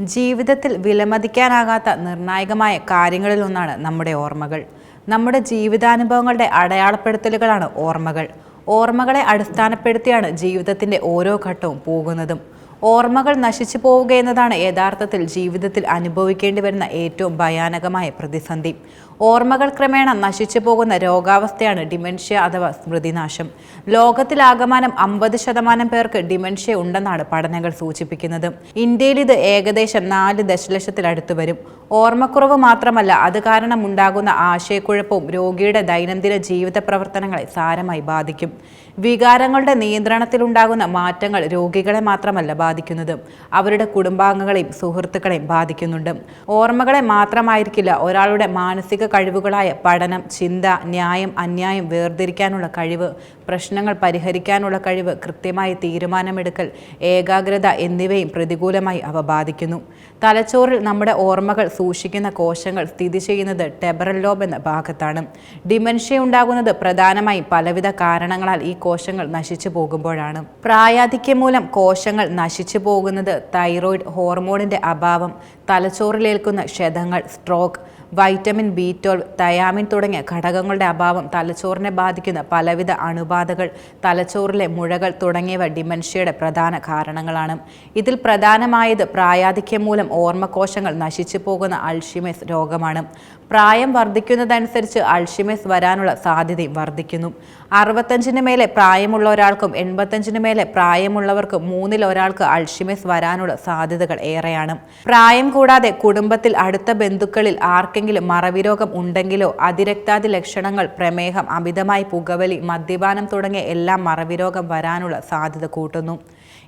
ജീവിതത്തിൽ വിലമതിക്കാനാകാത്ത നിർണായകമായ കാര്യങ്ങളിലൊന്നാണ് നമ്മുടെ ഓർമ്മകൾ. നമ്മുടെ ജീവിതാനുഭവങ്ങളുടെ അടയാളപ്പെടുത്തലുകളാണ് ഓർമ്മകൾ. ഓർമ്മകളെ അടിസ്ഥാനപ്പെടുത്തിയാണ് ജീവിതത്തിന്റെ ഓരോ ഘട്ടവും പോകുന്നതും. ഓർമ്മകൾ നശിച്ചു പോവുക എന്നതാണ് യഥാർത്ഥത്തിൽ ജീവിതത്തിൽ അനുഭവിക്കേണ്ടി വരുന്ന ഏറ്റവും ഭയാനകമായ പ്രതിസന്ധി. ഓർമ്മകൾ ക്രമേണ നശിച്ചു പോകുന്ന രോഗാവസ്ഥയാണ് ഡിമെൻഷ്യ അഥവാ സ്മൃതിനാശം. ലോകത്തിലാകമാനം അമ്പത് ശതമാനം പേർക്ക് ഡിമെൻഷ്യ ഉണ്ടെന്നാണ് പഠനങ്ങൾ സൂചിപ്പിക്കുന്നത്. ഇന്ത്യയിൽ ഇത് ഏകദേശം നാല് ദശലക്ഷത്തിലടുത്ത് വരും. ഓർമ്മക്കുറവ് മാത്രമല്ല അത് കാരണം ഉണ്ടാകുന്ന ആശയക്കുഴപ്പവും രോഗിയുടെ ദൈനംദിന ജീവിത പ്രവർത്തനങ്ങളെ സാരമായി ബാധിക്കും. വികാരങ്ങളുടെ നിയന്ത്രണത്തിലുണ്ടാകുന്ന മാറ്റങ്ങൾ രോഗികളെ മാത്രമല്ല ബാധിക്കുന്നത് അവരുടെ കുടുംബാംഗങ്ങളെയും സുഹൃത്തുക്കളെയും ബാധിക്കുന്നുണ്ട്. ഓർമ്മകളെ മാത്രമായിരിക്കില്ല ഒരാളുടെ മാനസിക കഴിവുകളായ പഠനം ചിന്ത ന്യായം അന്യായം വേർതിരിക്കാനുള്ള കഴിവ് പ്രശ്നങ്ങൾ പരിഹരിക്കാനുള്ള കഴിവ് കൃത്യമായ തീരുമാനമെടുക്കൽ ഏകാഗ്രത എന്നിവയും പ്രതികൂലമായി അവ ബാധിക്കുന്നു. തലച്ചോറിൽ നമ്മുടെ ഓർമ്മകൾ സൂക്ഷിക്കുന്ന കോശങ്ങൾ സ്ഥിതി ചെയ്യുന്നത് ടെബറൽ ലോബ് എന്ന ഭാഗത്താണ്. ഡിമെൻഷ്യ ഉണ്ടാകുന്നത് പ്രധാനമായും പലവിധ കാരണങ്ങളാൽ ഈ കോശങ്ങൾ നശിച്ചു പോകുമ്പോഴാണ്. പ്രായാധിക്യം മൂലം കോശങ്ങൾ നശിച്ചു പോകുന്നത് തൈറോയിഡ് ഹോർമോണിന്റെ അഭാവം തലച്ചോറിലേൽക്കുന്ന ക്ഷതങ്ങൾ stroke vitamin B twelve thiamine തുടങ്ങിയ ഘടകങ്ങളുടെ അഭാവം തലച്ചോറിനെ ബാധിക്കുന്ന പലവിധ അണുബാധകൾ തലച്ചോറിലെ മുഴകൾ തുടങ്ങിയവ ഡിമെൻഷ്യയുടെ പ്രധാന കാരണങ്ങളാണ്. ഇതിൽ പ്രധാനമായത് പ്രായാധിക്യം മൂലം ഓർമ്മകോശങ്ങൾ നശിച്ചു പോകുന്ന അൾഷിമേസ് രോഗമാണ്. പ്രായം വർദ്ധിക്കുന്നതനുസരിച്ച് അൾഷിമേസ് വരാനുള്ള സാധ്യതയും വർദ്ധിക്കുന്നു. അറുപത്തഞ്ചിന് മേലെ പ്രായമുള്ള ഒരാൾക്കും എൺപത്തഞ്ചിന് മേലെ പ്രായമുള്ളവർക്കും മൂന്നിൽ ഒരാൾക്ക് അൾഷിമേസ് വരാനുള്ള സാധ്യതകൾ ഏറെയാണ്. പ്രായം കൂടാതെ കുടുംബത്തിൽ അടുത്ത ബന്ധുക്കളിൽ ആർക്കെങ്കിലും മറവി രോഗം ഉണ്ടെങ്കിലോ അതിരക്താതി ലക്ഷണങ്ങൾ പ്രമേഹം അമിതമായി പുകവലി മദ്യപാനം തുടങ്ങിയ എല്ലാം മറവി രോഗം വരാനുള്ള സാധ്യത കൂട്ടുന്നു.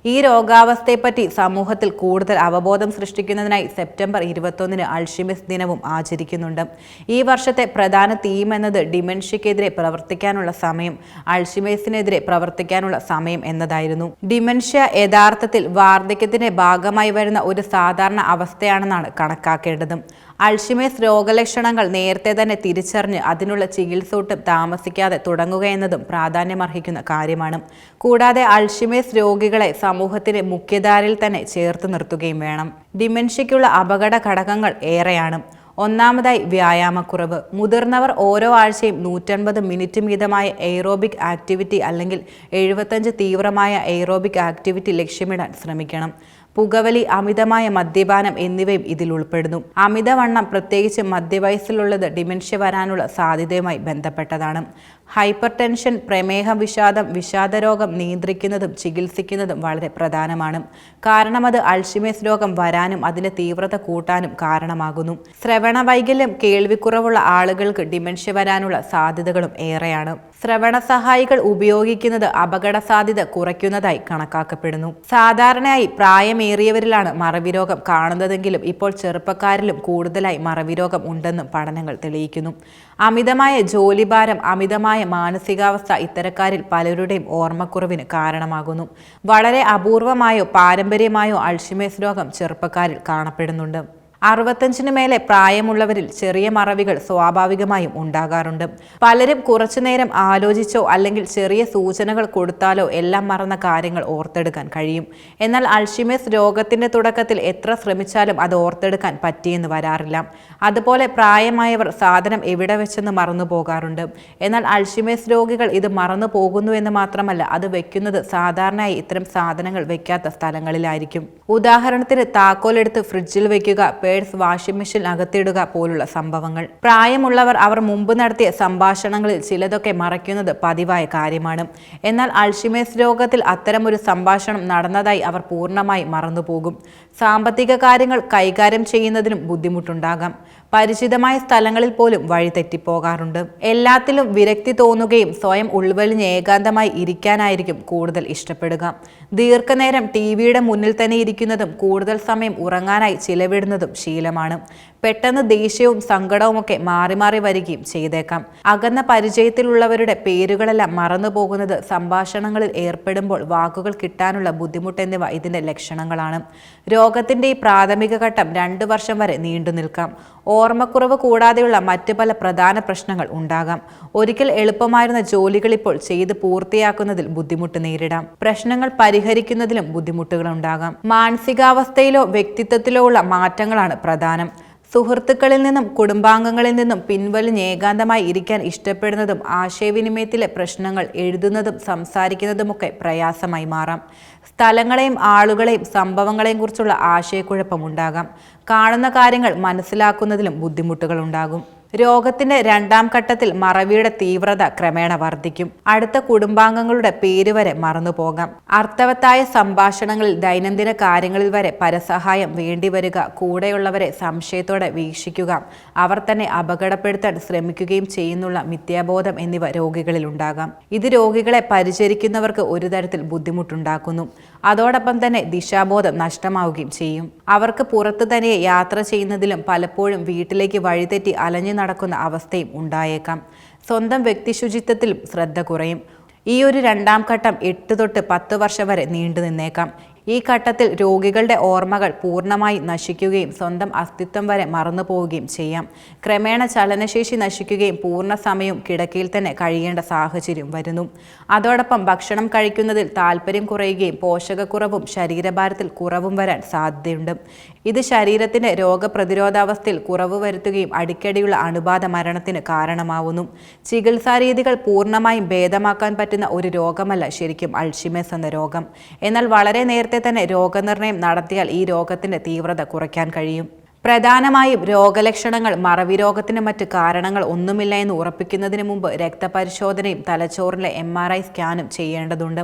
ഈ രോഗാവസ്ഥയെപ്പറ്റി സമൂഹത്തിൽ കൂടുതൽ അവബോധം സൃഷ്ടിക്കുന്നതിനായി സെപ്റ്റംബർ ഇരുപത്തൊന്നിന് അൾഷിമിസ് ദിനവും ആചരിക്കുന്നുണ്ട്. ഈ വർഷത്തെ പ്രധാന തീം എന്നത് ഡിമെൻഷ്യക്കെതിരെ പ്രവർത്തിക്കാനുള്ള സമയം അൾഷിമേസിനെതിരെ പ്രവർത്തിക്കാനുള്ള സമയം എന്നതായിരുന്നു. ഡിമെൻഷ്യ യഥാർത്ഥത്തിൽ വാർദ്ധക്യത്തിന്റെ ഭാഗമായി വരുന്ന ഒരു സാധാരണ അവസ്ഥയാണെന്നാണ് കണക്കാക്കേണ്ടത്. അൾഷിമേസ് രോഗലക്ഷണങ്ങൾ നേരത്തെ തന്നെ തിരിച്ചറിഞ്ഞ് അതിനുള്ള ചികിത്സ ഒട്ടും താമസിക്കാതെ തുടങ്ങുക എന്നതും പ്രാധാന്യമർഹിക്കുന്ന കാര്യമാണ്. കൂടാതെ അൾഷിമേസ് രോഗികളെ സമൂഹത്തിന്റെ മുഖ്യധാരയിൽ തന്നെ ചേർത്ത് നിർത്തുകയും വേണം. ഡിമെൻഷ്യയ്ക്കുള്ള അപകട ഘടകങ്ങൾ ഏറെയാണ്. ഒന്നാമതായി വ്യായാമക്കുറവ്. മുതിർന്നവർ ഓരോ ആഴ്ചയും നൂറ്റൻപത് മിനിറ്റ് വീതമായ എയ്റോബിക് ആക്ടിവിറ്റി അല്ലെങ്കിൽ എഴുപത്തഞ്ച് തീവ്രമായ എയ്റോബിക് ആക്ടിവിറ്റി ലക്ഷ്യമിടാൻ ശ്രമിക്കണം. പുകവലി അമിതമായ മദ്യപാനം എന്നിവയും ഇതിൽ ഉൾപ്പെടുന്നു. അമിതവണ്ണം പ്രത്യേകിച്ച് മധ്യവയസ്സിലുള്ളത് ഡിമെൻഷ്യ വരാനുള്ള സാധ്യതയുമായി ബന്ധപ്പെട്ടതാണ്. ഹൈപ്പർ ടെൻഷൻ പ്രമേഹം വിഷാദം വിഷാദരോഗം നിയന്ത്രിക്കുന്നതും ചികിത്സിക്കുന്നതും വളരെ പ്രധാനമാണ്. കാരണം അത് അൾഷിമേസ് രോഗം വരാനും അതിന്റെ തീവ്രത കൂട്ടാനും കാരണമാകുന്നു. ശ്രവണ വൈകല്യം കേൾവിക്കുറവുള്ള ആളുകൾക്ക് ഡിമെൻഷ്യ വരാനുള്ള സാധ്യതകളും ഏറെയാണ്. ശ്രവണ സഹായികൾ ഉപയോഗിക്കുന്നത് അപകട സാധ്യത കുറയ്ക്കുന്നതായി കണക്കാക്കപ്പെടുന്നു. സാധാരണയായി പ്രായമേറിയവരിലാണ് മറവി രോഗം കാണുന്നതെങ്കിലും ഇപ്പോൾ ചെറുപ്പക്കാരിലും കൂടുതലായി മറവി രോഗം ഉണ്ടെന്നും പഠനങ്ങൾ തെളിയിക്കുന്നു. അമിതമായ ജോലിഭാരം അമിതമായ മാനസികാവസ്ഥ ഇത്തരക്കാരിൽ പലരുടെയും ഓർമ്മക്കുറവിന് കാരണമാകുന്നു. വളരെ അപൂർവമായോ പാരമ്പര്യമായോ അൾഷിമേസ് രോഗം ചെറുപ്പക്കാരിൽ കാണപ്പെടുന്നുണ്ട്. അറുപത്തഞ്ചിന് മേലെ പ്രായമുള്ളവരിൽ ചെറിയ മറവികൾ സ്വാഭാവികമായും ഉണ്ടാകാറുണ്ട്. പലരും കുറച്ചുനേരം ആലോചിച്ചോ അല്ലെങ്കിൽ ചെറിയ സൂചനകൾ കൊടുത്താലോ എല്ലാം മറന്ന കാര്യങ്ങൾ ഓർത്തെടുക്കാൻ കഴിയും. എന്നാൽ അൾഷിമേസ് രോഗത്തിന്റെ തുടക്കത്തിൽ എത്ര ശ്രമിച്ചാലും അത് ഓർത്തെടുക്കാൻ പറ്റിയെന്ന് വരാറില്ല. അതുപോലെ പ്രായമായവർ സാധനം എവിടെ വെച്ചെന്ന് മറന്നു പോകാറുണ്ട്. എന്നാൽ അൾഷിമേസ് രോഗികൾ ഇത് മറന്നു പോകുന്നു എന്ന് മാത്രമല്ല അത് വെക്കുന്നത് സാധാരണയായി ഇത്തരം സാധനങ്ങൾ വെക്കാത്ത സ്ഥലങ്ങളിലായിരിക്കും. ഉദാഹരണത്തിന് താക്കോലെടുത്ത് ഫ്രിഡ്ജിൽ വെക്കുക പേഴ്സ് വാഷിംഗ് മെഷീൻ അകത്തിടുക പോലുള്ള സംഭവങ്ങൾ. പ്രായമുള്ളവർ അവർ മുമ്പ് നടത്തിയ സംഭാഷണങ്ങളിൽ ചിലതൊക്കെ മറയ്ക്കുന്നത് പതിവായ കാര്യമാണ്. എന്നാൽ അൾഷിമേസ് രോഗത്തിൽ അത്തരമൊരു സംഭാഷണം നടന്നതായി അവർ പൂർണമായി മറന്നുപോകും. സാമ്പത്തിക കാര്യങ്ങൾ കൈകാര്യം ചെയ്യുന്നതിനും ബുദ്ധിമുട്ടുണ്ടാകാം. പരിചിതമായ സ്ഥലങ്ങളിൽ പോലും വഴി തെറ്റിപ്പോകാറുണ്ട്. എല്ലാത്തിലും വിരക്തി തോന്നുകയും സ്വയം ഉൾവലിഞ്ഞ് ഏകാന്തമായി ഇരിക്കാനായിരിക്കും കൂടുതൽ ഇഷ്ടപ്പെടുക. ദീർഘനേരം ടി വിയുടെ മുന്നിൽ തന്നെ ഇരിക്കുന്നതും കൂടുതൽ സമയം ഉറങ്ങാനായി ചിലവിടുന്നതും ശീലമാണ്. പെട്ടെന്ന് ദേഷ്യവും സങ്കടവും ഒക്കെ മാറി മാറി വരികയും ചെയ്തേക്കാം. അകന്ന പരിചയത്തിലുള്ളവരുടെ പേരുകളെല്ലാം മറന്നു പോകുന്നത് സംഭാഷണങ്ങളിൽ ഏർപ്പെടുമ്പോൾ വാക്കുകൾ കിട്ടാനുള്ള ബുദ്ധിമുട്ട് എന്നിവ ഇതിന്റെ ലക്ഷണങ്ങളാണ്. രോഗത്തിന്റെ ഈ പ്രാഥമിക ഘട്ടം രണ്ടു വർഷം വരെ നീണ്ടു നിൽക്കാം. ഓർമ്മക്കുറവ് കൂടാതെയുള്ള മറ്റു പല പ്രധാന പ്രശ്നങ്ങൾ ഉണ്ടാകാം. ഒരിക്കൽ എളുപ്പമായിരുന്ന ജോലികൾ ഇപ്പോൾ ചെയ്ത് പൂർത്തിയാക്കുന്നതിൽ ബുദ്ധിമുട്ട് നേരിടാം. പ്രശ്നങ്ങൾ പരിഹരിക്കുന്നതിലും ബുദ്ധിമുട്ടുകൾ ഉണ്ടാകാം. മാനസികാവസ്ഥയിലോ വ്യക്തിത്വത്തിലോ ഉള്ള മാറ്റങ്ങളാണ് പ്രധാനം. സുഹൃത്തുക്കളിൽ നിന്നും കുടുംബാംഗങ്ങളിൽ നിന്നും പിൻവലിഞ്ഞ് ഏകാന്തമായി ഇരിക്കാൻ ഇഷ്ടപ്പെടുന്നതും ആശയവിനിമയത്തിലെ പ്രശ്നങ്ങൾ എഴുതുന്നതും സംസാരിക്കുന്നതുമൊക്കെ പ്രയാസമായി മാറാം. സ്ഥലങ്ങളെയും ആളുകളെയും സംഭവങ്ങളെയും കുറിച്ചുള്ള ആശയക്കുഴപ്പമുണ്ടാകാം. കാണുന്ന കാര്യങ്ങൾ മനസ്സിലാക്കുന്നതിലും ബുദ്ധിമുട്ടുകൾ ഉണ്ടാകും രോഗത്തിന്റെ രണ്ടാം ഘട്ടത്തിൽ മറവിയുടെ തീവ്രത ക്രമേണ വർദ്ധിക്കും. അടുത്ത കുടുംബാംഗങ്ങളുടെ പേര് വരെ മറന്നുപോകാം. അർത്ഥവത്തായ സംഭാഷണങ്ങളിൽ ദൈനംദിന കാര്യങ്ങളിൽ വരെ പരസഹായം വേണ്ടിവരിക കൂടെയുള്ളവരെ സംശയത്തോടെ വീക്ഷിക്കുക അവർ തന്നെ അപകടപ്പെടുത്താൻ ശ്രമിക്കുകയും ചെയ്യുന്നുള്ള മിഥ്യാബോധം എന്നിവ രോഗികളിൽ ഉണ്ടാകാം. ഇത് രോഗികളെ പരിചരിക്കുന്നവർക്ക് ഒരു തരത്തിൽ ബുദ്ധിമുട്ടുണ്ടാക്കുന്നു. അതോടൊപ്പം തന്നെ ദിശാബോധം നഷ്ടമാവുകയും ചെയ്യും. അവർക്ക് പുറത്തു തന്നെ യാത്ര ചെയ്യുന്നതിലും പലപ്പോഴും വീട്ടിലേക്ക് വഴിതെറ്റി അലഞ്ഞു നടക്കുന്ന അവസ്ഥയും ഉണ്ടായേക്കാം. സ്വന്തം വ്യക്തിശുചിത്വത്തിലും ശ്രദ്ധ കുറയും. ഈ ഒരു രണ്ടാം ഘട്ടം എട്ട് തൊട്ട് പത്ത് വർഷം വരെ നീണ്ടു നിന്നേക്കാം ഈ ഘട്ടത്തിൽ രോഗികളുടെ ഓർമ്മകൾ പൂർണമായി നശിക്കുകയും സ്വന്തം അസ്തിത്വം വരെ മറന്നു പോവുകയും ചെയ്യാം. ക്രമേണ ചലനശേഷി നശിക്കുകയും പൂർണ സമയവും കിടക്കയിൽ തന്നെ കഴിയേണ്ട സാഹചര്യം വരുന്നു. അതോടൊപ്പം ഭക്ഷണം കഴിക്കുന്നതിൽ താല്പര്യം കുറയുകയും പോഷകക്കുറവും ശരീരഭാരത്തിൽ കുറവും വരാൻ സാധ്യതയുണ്ട്. ഇത് ശരീരത്തിന്റെ രോഗപ്രതിരോധാവസ്ഥയിൽ കുറവ് വരുത്തുകയും അടിക്കടിയുള്ള അണുബാധ മരണത്തിന് കാരണമാവുന്നു. ചികിത്സാരീതികൾ പൂർണമായും ഭേദമാക്കാൻ പറ്റുന്ന ഒരു രോഗമല്ല ശരിക്കും അൾഷിമേസ് എന്ന രോഗം. എന്നാൽ വളരെ നേരത്തെ തന്നെ രോഗനിർണയം നടത്തിയാൽ ഈ രോഗത്തിന്റെ തീവ്രത കുറയ്ക്കാൻ കഴിയും. പ്രധാനമായും രോഗലക്ഷണങ്ങൾ മറവി രോഗത്തിന് മറ്റ് കാരണങ്ങൾ ഒന്നുമില്ല എന്ന് ഉറപ്പിക്കുന്നതിന് മുമ്പ് രക്തപരിശോധനയും തലച്ചോറിലെ എം ആർ ഐ സ്കാനും ചെയ്യേണ്ടതുണ്ട്.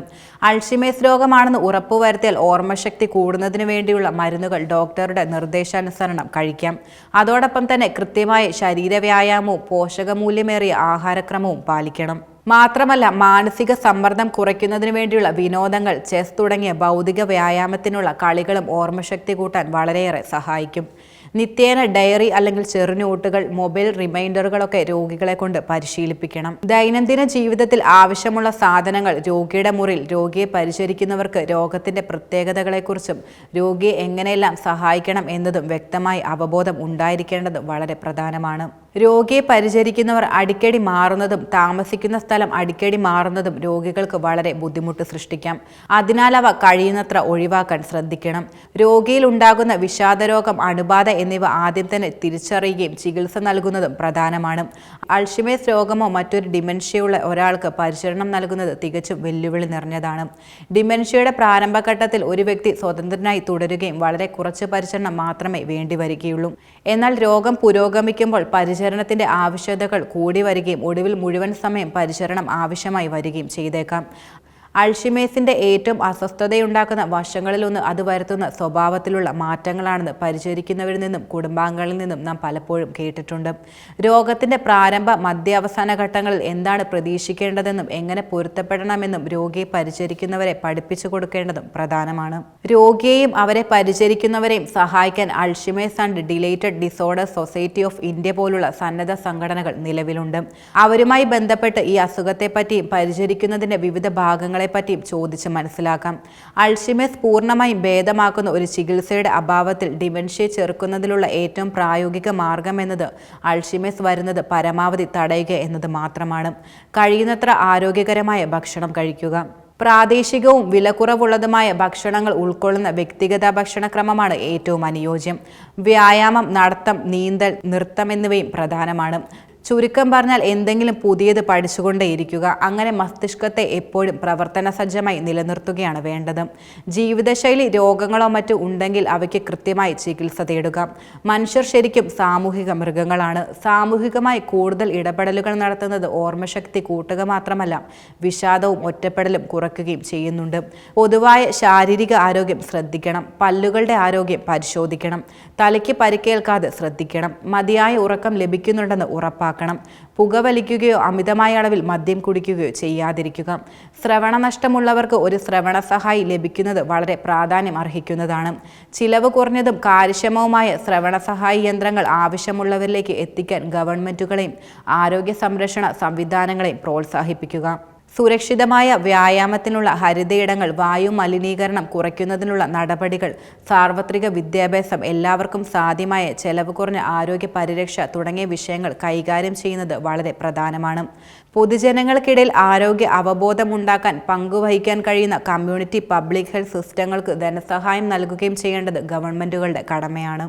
അൾഷിമേസ് രോഗമാണെന്ന് ഉറപ്പുവരുത്തിയാൽ ഓർമ്മശക്തി കൂടുന്നതിന് വേണ്ടിയുള്ള മരുന്നുകൾ ഡോക്ടറുടെ നിർദ്ദേശാനുസരണം കഴിക്കാം. അതോടൊപ്പം തന്നെ കൃത്യമായ ശരീരവ്യായാമവും പോഷകമൂല്യമേറിയ ആഹാരക്രമവും പാലിക്കണം. മാത്രമല്ല മാനസിക സമ്മർദ്ദം കുറയ്ക്കുന്നതിന് വേണ്ടിയുള്ള വിനോദങ്ങൾ ചെസ് തുടങ്ങിയ ഭൗതിക വ്യായാമത്തിനുള്ള കളികളും ഓർമ്മശക്തി കൂട്ടാൻ വളരെയേറെ സഹായിക്കും. നിത്യേന ഡയറി അല്ലെങ്കിൽ ചെറുനോട്ടുകൾ മൊബൈൽ റിമൈൻഡറുകളൊക്കെ രോഗികളെ കൊണ്ട് പരിശീലിപ്പിക്കണം. ദൈനംദിന ജീവിതത്തിൽ ആവശ്യമുള്ള സാധനങ്ങൾ രോഗിയുടെ മുറിയിൽ രോഗിയെ പരിചരിക്കുന്നവർക്ക് രോഗത്തിന്റെ പ്രത്യേകതകളെക്കുറിച്ചും രോഗിയെ എങ്ങനെയെല്ലാം സഹായിക്കണം എന്നതും വ്യക്തമായി അവബോധം ഉണ്ടായിരിക്കേണ്ടത് വളരെ പ്രധാനമാണ്. രോഗിയെ പരിചരിക്കുന്നവർ അടിക്കടി മാറുന്നതും താമസിക്കുന്ന സ്ഥലം അടിക്കടി മാറുന്നതും രോഗികൾക്ക് വളരെ ബുദ്ധിമുട്ട് സൃഷ്ടിക്കാം. അതിനാൽ അവ കഴിയുന്നത്ര ഒഴിവാക്കാൻ ശ്രദ്ധിക്കണം. രോഗിയിൽ ഉണ്ടാകുന്ന വിഷാദരോഗം അണുബാധ എന്നിവ ആദ്യം തന്നെ തിരിച്ചറിയുകയും ചികിത്സ നൽകുന്നതും പ്രധാനമാണ്. അൾഷിമേസ് രോഗമോ മറ്റൊരു ഡിമെൻഷ്യയുള്ള ഒരാൾക്ക് പരിചരണം നൽകുന്നത് തികച്ചും വെല്ലുവിളി നിറഞ്ഞതാണ്. ഡിമെൻഷ്യയുടെ പ്രാരംഭഘട്ടത്തിൽ ഒരു വ്യക്തി സ്വതന്ത്രനായി തുടരുകയും വളരെ കുറച്ച് പരിചരണം മാത്രമേ വേണ്ടിവരികയുള്ളൂ. എന്നാൽ രോഗം പുരോഗമിക്കുമ്പോൾ പരിചരണത്തിന്റെ ആവശ്യകതകൾ കൂടി വരികയും ഒടുവിൽ മുഴുവൻ സമയം പരിചരണം ആവശ്യമായി വരികയും ചെയ്തേക്കാം. അൾഷിമേസിന്റെ ഏറ്റവും അസ്വസ്ഥതയുണ്ടാക്കുന്ന വശങ്ങളിലൊന്ന് അത് വരുത്തുന്ന സ്വഭാവത്തിലുള്ള മാറ്റങ്ങളാണെന്ന് പരിചരിക്കുന്നവരിൽ നിന്നും കുടുംബാംഗങ്ങളിൽ നിന്നും നാം പലപ്പോഴും കേട്ടിട്ടുണ്ട്. രോഗത്തിന്റെ പ്രാരംഭ മധ്യാവസാന ഘട്ടങ്ങളിൽ എന്താണ് പ്രതീക്ഷിക്കേണ്ടതെന്നും എങ്ങനെ പൊരുത്തപ്പെടണമെന്നും രോഗിയെ പരിചരിക്കുന്നവരെ പഠിപ്പിച്ചു കൊടുക്കേണ്ടതും പ്രധാനമാണ്. രോഗിയെയും അവരെ പരിചരിക്കുന്നവരെയും സഹായിക്കാൻ Alzheimer's and related disorder society of India പോലുള്ള സന്നദ്ധ സംഘടനകൾ നിലവിലുണ്ട്. അവരുമായി ബന്ധപ്പെട്ട് ഈ അസുഖത്തെപ്പറ്റിയും പരിചരിക്കുന്നതിന്റെ വിവിധ ഭാഗങ്ങളെ പറ്റിയും ചോദിച്ച് മനസ്സിലാക്കാം. അൾഷിമേസ് പൂർണമായും ഭേദമാക്കുന്ന ഒരു ചികിത്സയുടെ അഭാവത്തിൽ ഡിമെൻഷ്യ ചെറുക്കുന്നതിലുള്ള ഏറ്റവും പ്രായോഗിക മാർഗം എന്നത് അൾഷിമേസ് വരുന്നത് പരമാവധി തടയുക എന്നത് മാത്രമാണ്. കഴിയുന്നത്ര ആരോഗ്യകരമായ ഭക്ഷണം കഴിക്കുക. പ്രാദേശികവും വിലക്കുറവുള്ളതുമായ ഭക്ഷണങ്ങൾ ഉൾക്കൊള്ളുന്ന വ്യക്തിഗത ഭക്ഷണക്രമമാണ് ഏറ്റവും അനുയോജ്യം. വ്യായാമം നടത്തം നീന്തൽ നൃത്തം എന്നിവയും പ്രധാനമാണ്. ചുരുക്കം പറഞ്ഞാൽ എന്തെങ്കിലും പുതിയത് പഠിച്ചുകൊണ്ടേയിരിക്കുക. അങ്ങനെ മസ്തിഷ്കത്തെ എപ്പോഴും പ്രവർത്തന സജ്ജമായി നിലനിർത്തുകയാണ് വേണ്ടത്. ജീവിതശൈലി രോഗങ്ങളോ മറ്റോ ഉണ്ടെങ്കിൽ അവയ്ക്ക് കൃത്യമായി ചികിത്സ തേടുക. മനുഷ്യർ ശരിക്കും സാമൂഹിക മൃഗങ്ങളാണ്. സാമൂഹികമായി കൂടുതൽ ഇടപെടലുകൾ നടത്തുന്നത് ഓർമ്മശക്തി കൂട്ടുക മാത്രമല്ല വിഷാദവും ഒറ്റപ്പെടലും കുറയ്ക്കുകയും ചെയ്യുന്നുണ്ട്. പൊതുവായ ശാരീരിക ആരോഗ്യം ശ്രദ്ധിക്കണം. പല്ലുകളുടെ ആരോഗ്യം പരിശോധിക്കണം. തലയ്ക്ക് പരിക്കേൽക്കാതെ ശ്രദ്ധിക്കണം. മതിയായ ഉറക്കം ലഭിക്കുന്നുണ്ടെന്ന് ഉറപ്പാക്കണം. ഉറപ്പാക്കണം. പുകവലിക്കുകയോ അമിതമായ അളവിൽ മദ്യം കുടിക്കുകയോ ചെയ്യാതിരിക്കുക. ശ്രവണ നഷ്ടമുള്ളവർക്ക് ഒരു ശ്രവണ സഹായി ലഭിക്കുന്നത് വളരെ പ്രാധാന്യം അർഹിക്കുന്നതാണ്. ചിലവ് കുറഞ്ഞതും കാര്യക്ഷമവുമായ ശ്രവണ സഹായി യന്ത്രങ്ങൾ ആവശ്യമുള്ളവരിലേക്ക് എത്തിക്കാൻ ഗവൺമെന്റുകളെയും ആരോഗ്യ സംരക്ഷണ സംവിധാനങ്ങളെയും പ്രോത്സാഹിപ്പിക്കുക. സുരക്ഷിതമായ വ്യായാമത്തിനുള്ള ഹരിതയിടങ്ങൾ വായു മലിനീകരണം കുറയ്ക്കുന്നതിനുള്ള നടപടികൾ സാർവത്രിക വിദ്യാഭ്യാസം എല്ലാവർക്കും സാധ്യമായ ചെലവ് കുറഞ്ഞ ആരോഗ്യ പരിരക്ഷ തുടങ്ങിയ വിഷയങ്ങൾ കൈകാര്യം ചെയ്യുന്നത് വളരെ പ്രധാനമാണ്. പൊതുജനങ്ങൾക്കിടയിൽ ആരോഗ്യ അവബോധമുണ്ടാക്കാൻ പങ്കുവഹിക്കാൻ കഴിയുന്ന കമ്മ്യൂണിറ്റി പബ്ലിക് ഹെൽത്ത് സിസ്റ്റങ്ങൾക്ക് ധനസഹായം നൽകുകയും ചെയ്യേണ്ടത് ഗവൺമെന്റുകളുടെ കടമയാണ്.